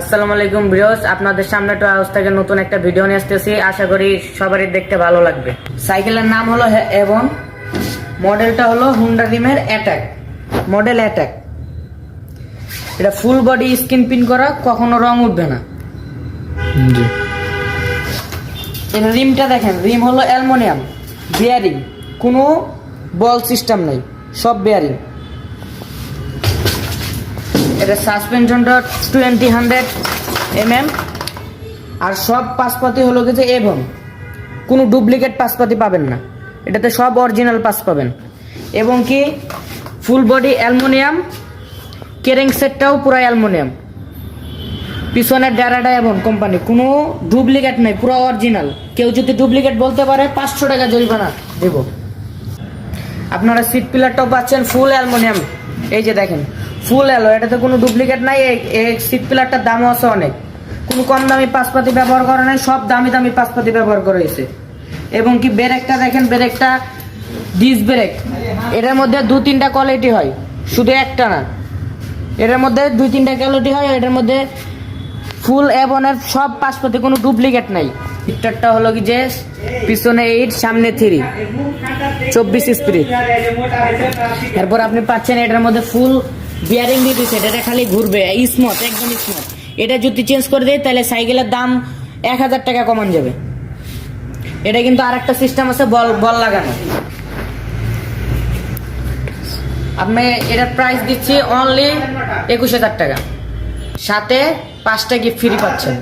আসসালামু আলাইকুম ভিউয়ার্স আপনাদের সামনে তো হাউস থেকে নতুন একটা ভিডিও নিয়ে আসতেছি। আশা করি সবারই দেখতে ভালো লাগবে। সাইকেলের নাম হলো এভন মডেলটা হলো হুন্ডা রিমের অ্যাটাক মডেল অ্যাটাক এটা ফুল বডি স্কিন পিন করা কখনো রং উঠবে না। এর রিমটা দেখেন রিম হলো অ্যালমোনিয়াম বিয়ারিং কোনো বল সিস্টেম নেই সব বিয়ারিং এটা সাসপেনশনটা টোয়েন্টি হান্ড্রেড এম আর সব পাসপাতি হলো কিছু এভন কোনো ডুপ্লিকেট পাসপাতি পাবেন না। এটাতে সব অরিজিনাল পাস পাবেন। এবং কি ফুল বডি অ্যালমোনিয়াম কেরিং সেটটাও পুরো অ্যালমোনিয়াম পিছনের ডেরাটা এমন কোম্পানি কোনো ডুপ্লিকেট নাই, পুরো অরিজিনাল কেউ যদি ডুপ্লিকেট বলতে পারে, পাঁচশো টাকা জরিমানা দেব। আপনারা সিট পিলারটাও পাচ্ছেন ফুল অ্যালমোনিয়াম এই যে দেখেন ফুল অ্যালো এটাতে কোনো ডুপ্লিকেট নাই সিট পিলারটার দামও আছে অনেক। কোনো কম দামি পাসপাতি ব্যবহার করা নাই, সব দামি দামি পাসপাতি ব্যবহার করা হয়েছে। এবং কি ব্রেকটা দেখেন, ব্রেকটা ডিস ব্রেক এটার মধ্যে দু তিনটা কোয়ালিটি হয়, শুধু একটা না। এটার মধ্যে দুই তিনটা কোয়ালিটি হয় এটার মধ্যে ফুল এবনের সব পাসপতি কোনো ডুপ্লিকেট নাই। হিটারটা হলো কি যে, পিছনে এইট সামনে থ্রি চব্বিশ স্পিরিট এরপর আপনি পাচ্ছেন এটার মধ্যে ফুল বিয়ারিং দিয়ে দিচ্ছে এটা খালি ঘুরবে স্মথ একদম স্মুথ এটা যদি চেঞ্জ করে দেয়, তাহলে সাইকেলের দাম এক হাজার টাকা কমান যাবে। এটা কিন্তু আর একটা সিস্টেম আছে, বল বল লাগানো। আপনি এটার প্রাইস দিচ্ছি অনলি একুশ হাজার টাকা। সাথে পাঁচটা গিফট ফ্রি পাচ্ছেন।